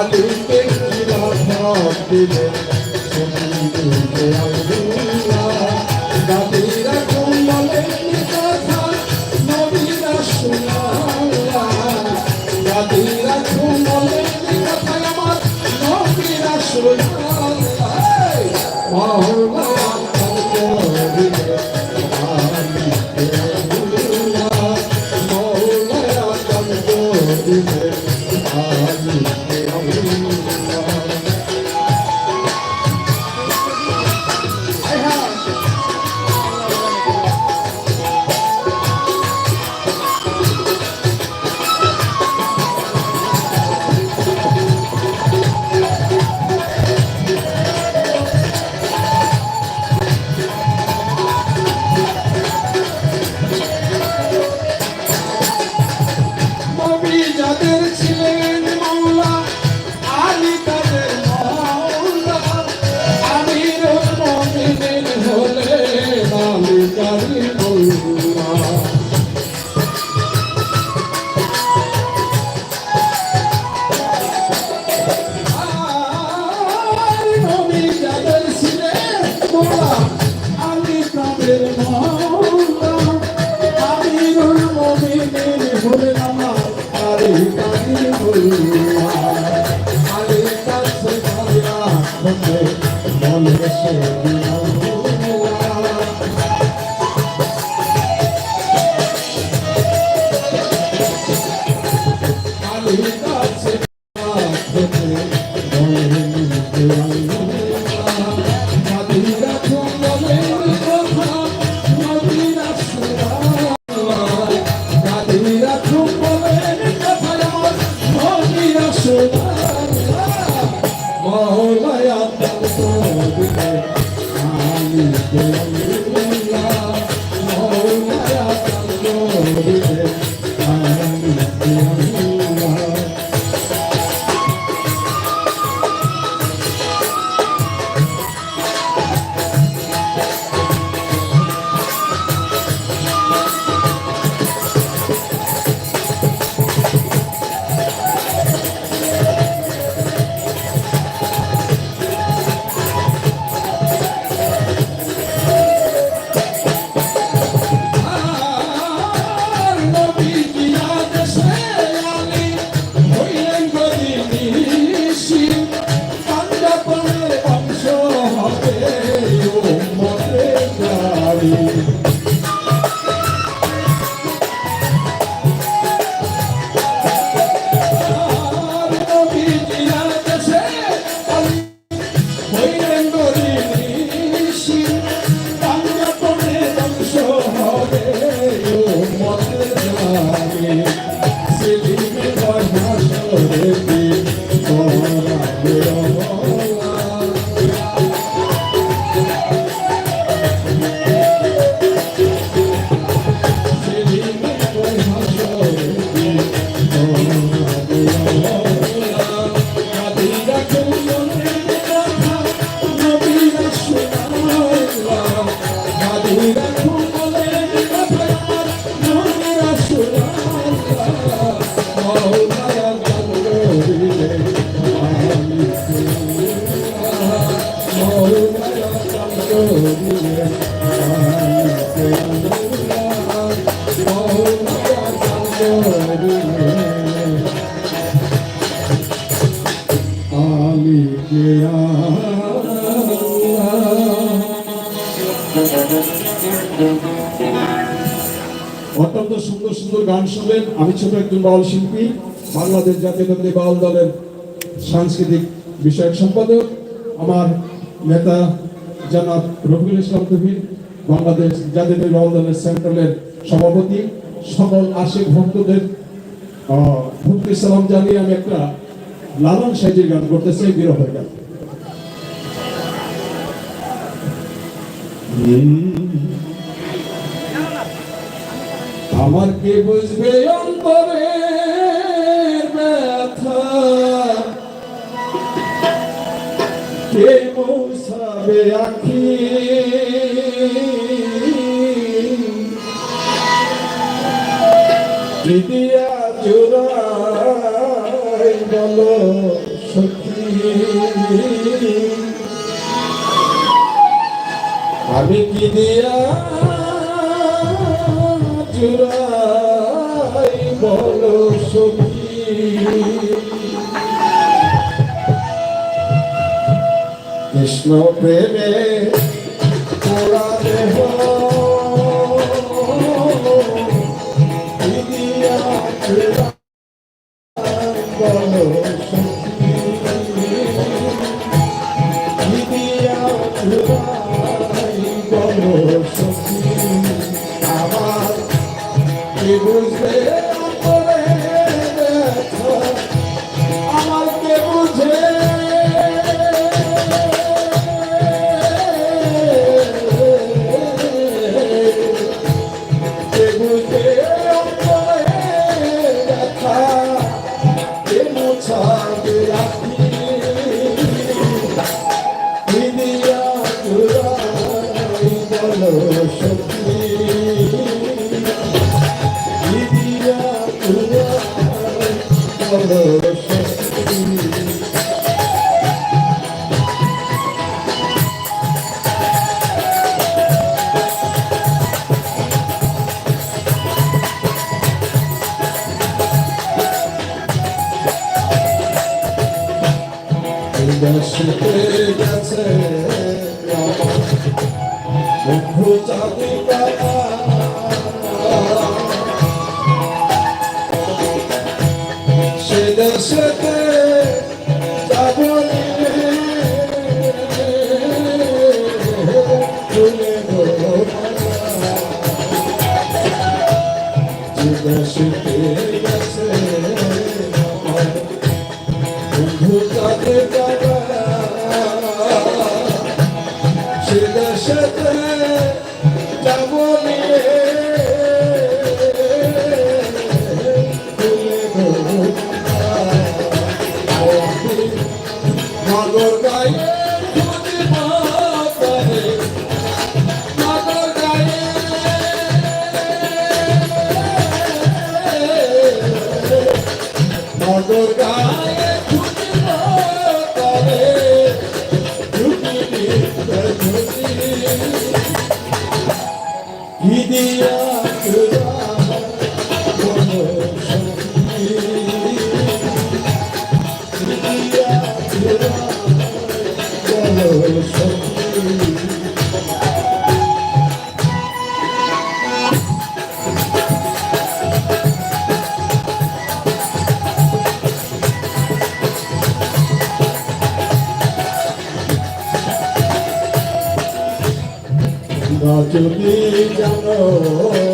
আলু পেকিরা ভাব দিলেন তুমি দুর্গে আলু। সে অত্যন্ত সুন্দর সুন্দর গান শুনলেন আমি ছোট একজন বাউল শিল্পী, বাংলাদেশ জাতীয় বাউল দলের সাংস্কৃতিক বিষয়ক সম্পাদক। আমার নেতা জানাত রবীন্দ্র ইসলাম কবির, বাংলাদেশ জাতীয় বাউল দলের সেন্ট্রালের সভাপতি। সকল আশিক ভক্তদের ভক্তি সালাম জানিয়ে আমি একটা লালন সাইজের গান করতে চাই, বিরহ গান আমার কে বুঝবে অন্তরে ব্যথা? কে মৌসাবে আখি? দিয়া জোড়াই বলো সখী। আমি কি দিয়া জোড়াই বলো সখী? কৃষ্ণ প্রেমে গেছে জঙ্গলে চোখে জানো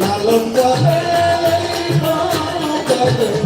লালন বলে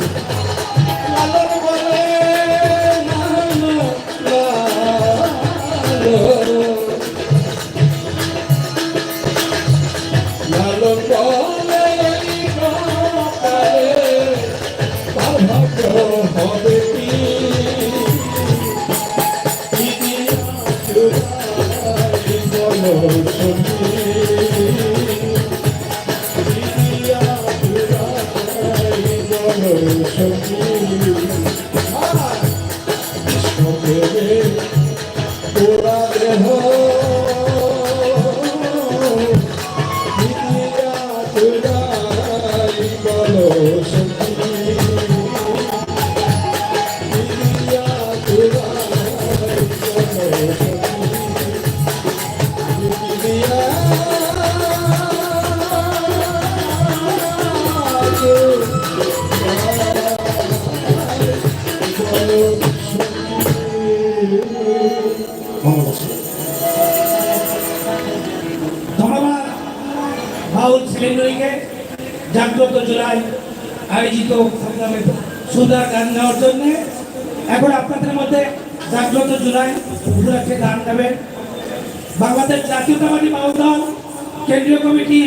জাগ্রত জুলাই আয়োজিত সুন্দর গান নেওয়ার জন্যে এখন আপনাদের মধ্যে জাগ্রত জুলাই সুদাকে গান দেবেন বাংলাদেশ জাতীয়তাবাদী বাউল দল, কেন্দ্রীয় কমিটি,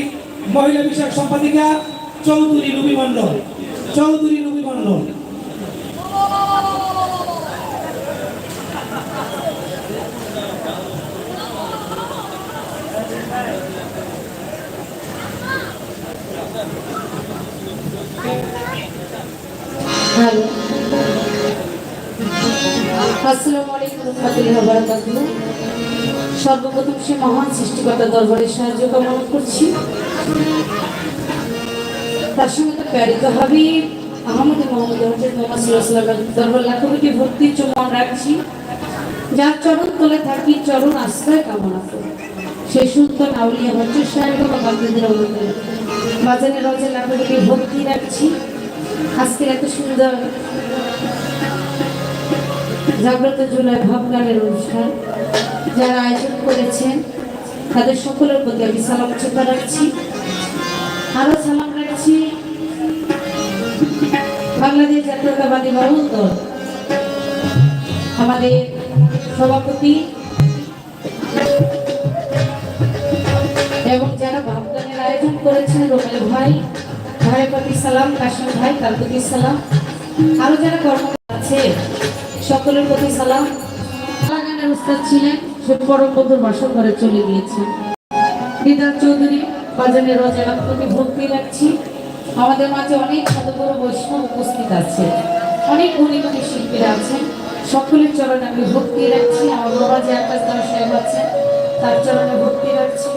মহিলা বিষয়ক সম্পাদিকা চৌধুরী রুবি মণ্ডল। চৌধুরী রুবি মণ্ডল। মহান সৃষ্টিকর্তা দরবারে সাহায্য কামনা করছি। তার সঙ্গে তো প্যারিত হাবিব আহমদ মোহাম্মদ হজরত মোহাম্মদ দরবার লাখো কোটি ভক্তির চমন রাখছি। যার চরণ তলে থাকি, চরণ আশ্রয় কামনা করি। সেই সুলতান আউলিয়া হচ্ছে সাহেব বা বাকিদের অবদান বাজারে রজে লাখো কোটি ভক্তি রাখছি। আজকের এত সুন্দর জাগ্রত জুলাই ভাব গানের অনুষ্ঠান, যারা আয়োজন করেছেন তাদের সকলের প্রতি আমি সালাম চেপা রাখছি। আরও সালাম রাখছি। বাংলাদেশ জাতীয়তাবাদী দল আমাদের সভাপতি এবং যারা ভাবগানের আয়োজন করেছেন রোমেল ভাই, ভাইয়ের প্রতি সালাম, কাশিম ভাই, তার প্রতি সালাম। আরও যারা কর্মকর্তা আছে সকলের প্রতি সালাম। ছিলেন। সে পরম বন্ধুর বাসন ঘরে চলে গিয়েছে। দিদার চৌধুরী বাজানের রচনার প্রতি ভক্তি রাখছি আমাদের মাঝে অনেক সাধুগুরু বৈষ্ণব উপস্থিত আছে। অনেক গুণীগুণী গুণী শিল্পীরা আছেন। সকলের চরণে আমি ভক্তি রাখছি। আমার বাবা যে আকাশ দাস সাহেব আছেন, তার চরণে ভক্তি রাখছি।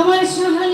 আমার সাহালি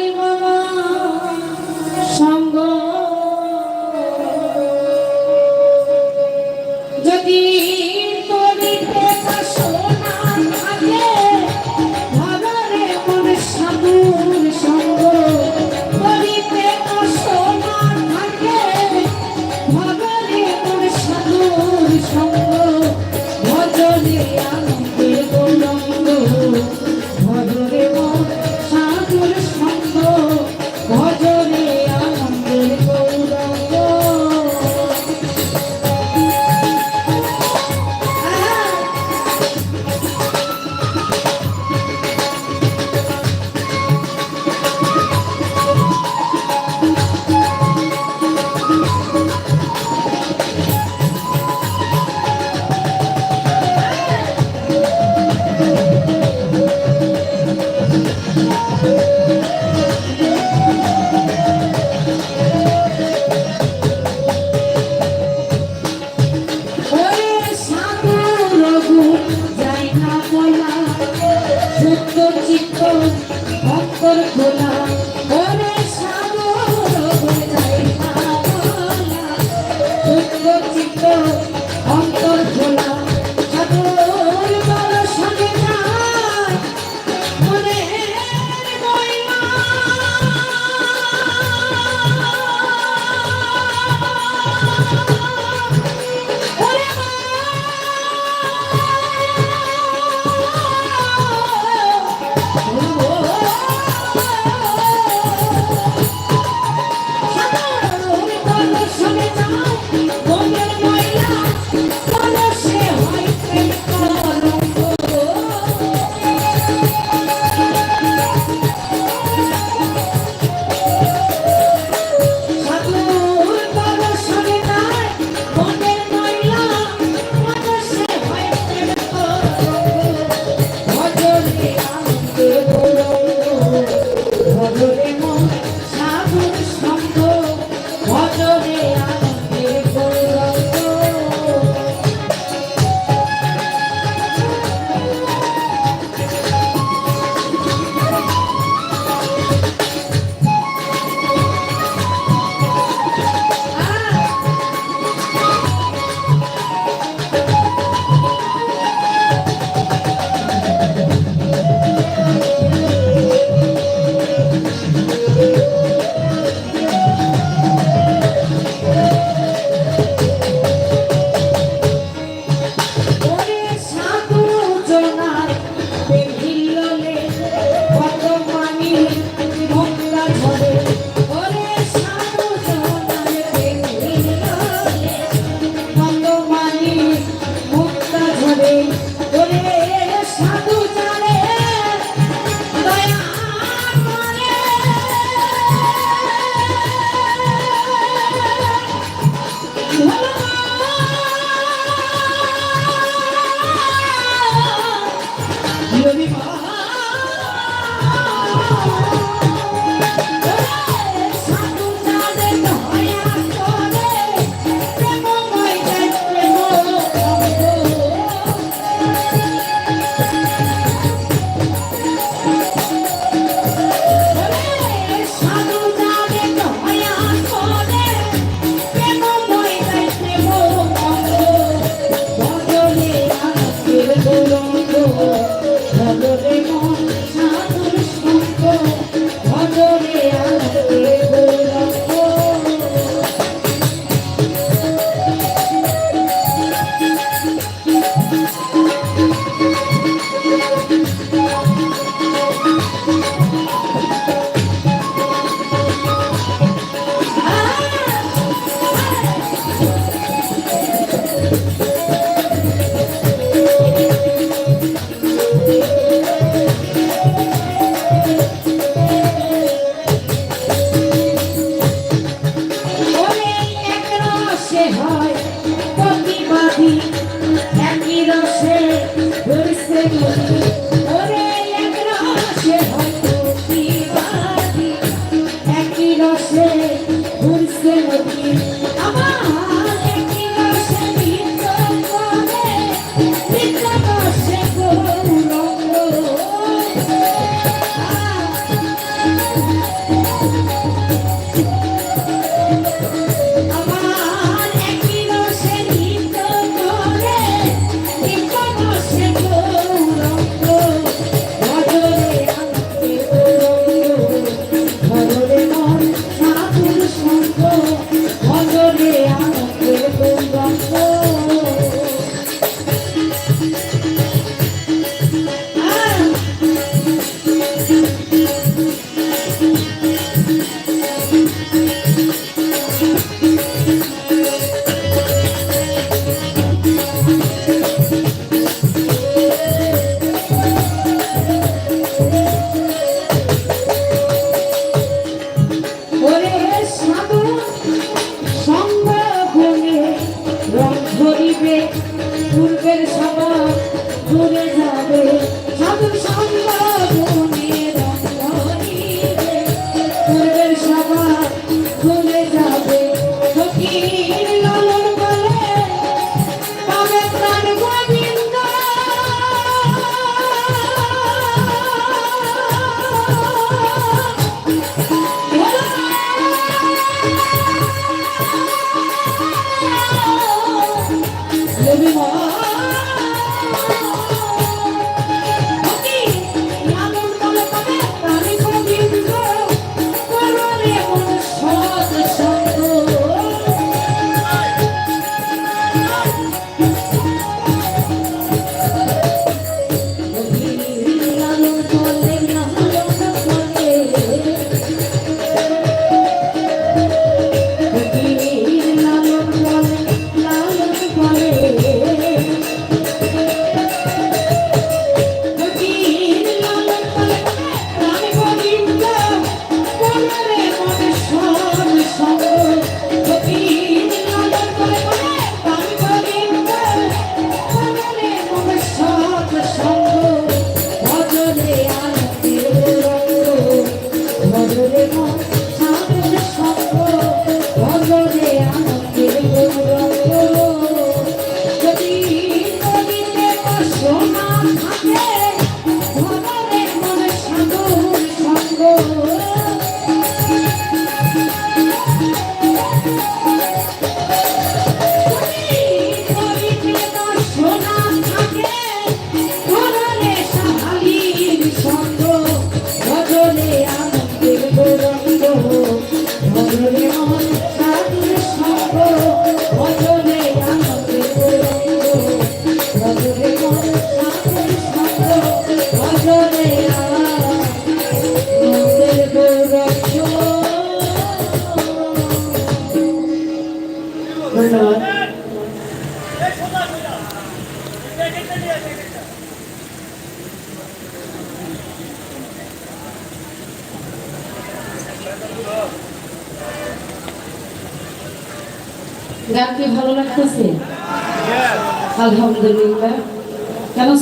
Salut,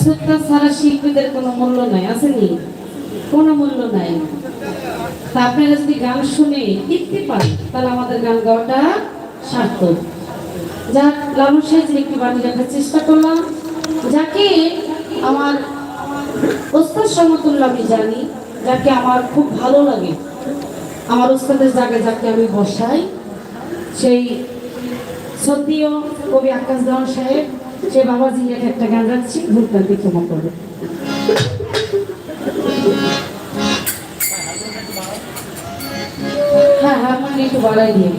শ্রদ্ধা ছাড়া শিল্পীদের কোনো মূল্য নাই আসেনি কোনো মূল্য নাই। আপনারা যদি গান শুনে তৃপ্তি পান তাহলে আমাদের গান গাওয়াটা সার্থক। যা লালন সাহেবের একটি বাণী রাখার চেষ্টা করলাম। যাকে আমার ওস্তাদ সমতুল্য আমি জানি, যাকে আমার খুব ভালো লাগে। আমার ওস্তাদের জায়গায় যাকে আমি বসাই, সেই সত্যিও কবি আকাশ দেওয়ান সাহেব। সে বাবা লেখা একটা গান রাখছি ভুলক্রান্তি ক্ষমা করবে হ্যাঁ হ্যাঁ মানে একটু বাড়াই দিয়ে।